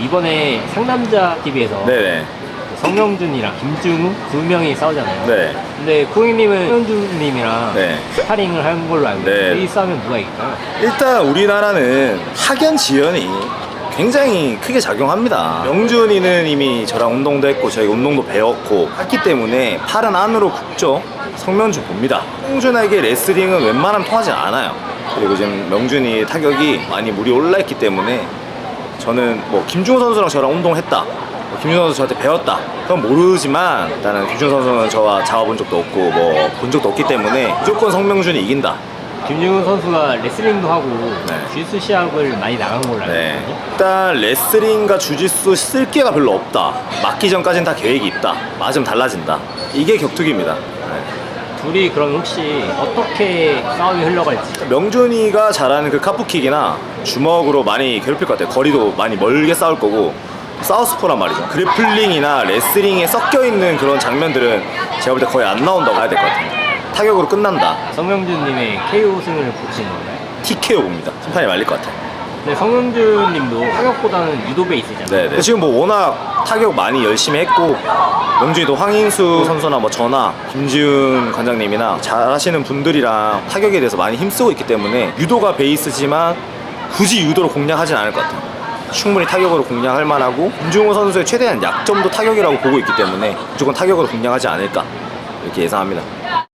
이번에 상남자 TV에서 네네. 성명준이랑 김준우 두 명이 싸우잖아요. 네. 근데 코잉님은 성명준님이랑 네. 스파링을 한 걸로 알고 네. 있는데 이 싸우면 누가 이길까요? 일단 우리나라는 학연 지연이 굉장히 크게 작용합니다. 명준이는 이미 저랑 운동도 했고 저희 운동도 배웠고 했기 때문에 팔은 안으로 굽죠. 성명준 봅니다. 명준에게 레슬링은 웬만하면 통하지 않아요. 그리고 지금 명준이 타격이 많이 물이 올라있기 때문에 저는 뭐 김중호 선수랑 저랑 운동했다. 뭐 김준호 선수 저한테 배웠다. 그건 모르지만 일단은 김준호 선수는 저와 잡아본 적도 없고 뭐 본 적도 없기 때문에 무조건 성명준이 이긴다. 김준우 선수가 레슬링도 하고 네. 주짓수 시합을 많이 나간 걸로 알고 네. 있거든요. 일단 레슬링과 주짓수 쓸 게가 별로 없다. 맞기 전까지는 다 계획이 있다. 맞으면 달라진다. 이게 격투기입니다. 네. 둘이 그럼 혹시 어떻게 싸움이 흘러갈지 명준이가 잘하는 그 카프킥이나 주먹으로 많이 괴롭힐 것 같아요. 거리도 많이 멀게 싸울 거고 사우스포란 말이죠. 그래플링이나 레슬링에 섞여 있는 그런 장면들은 제가 볼 때 거의 안 나온다고 해야 될 것 같아요. 타격으로 끝난다. 성명준님의 KO 승을 보시는 건가요? TKO 봅니다. 심판이 말릴 것 같아요. 근데 성명준님도 타격보다는 유도 베이스잖아요. 네, 근데 지금 뭐 워낙 타격 많이 열심히 했고 명준이도 황인수 선수나 뭐 저나 김지훈 관장님이나 잘하시는 분들이랑 타격에 대해서 많이 힘쓰고 있기 때문에 유도가 베이스지만 굳이 유도로 공략하진 않을 것 같아요. 충분히 타격으로 공략할 만하고 김중호 선수의 최대한 약점도 타격이라고 보고 있기 때문에 무조건 타격으로 공략하지 않을까 이렇게 예상합니다.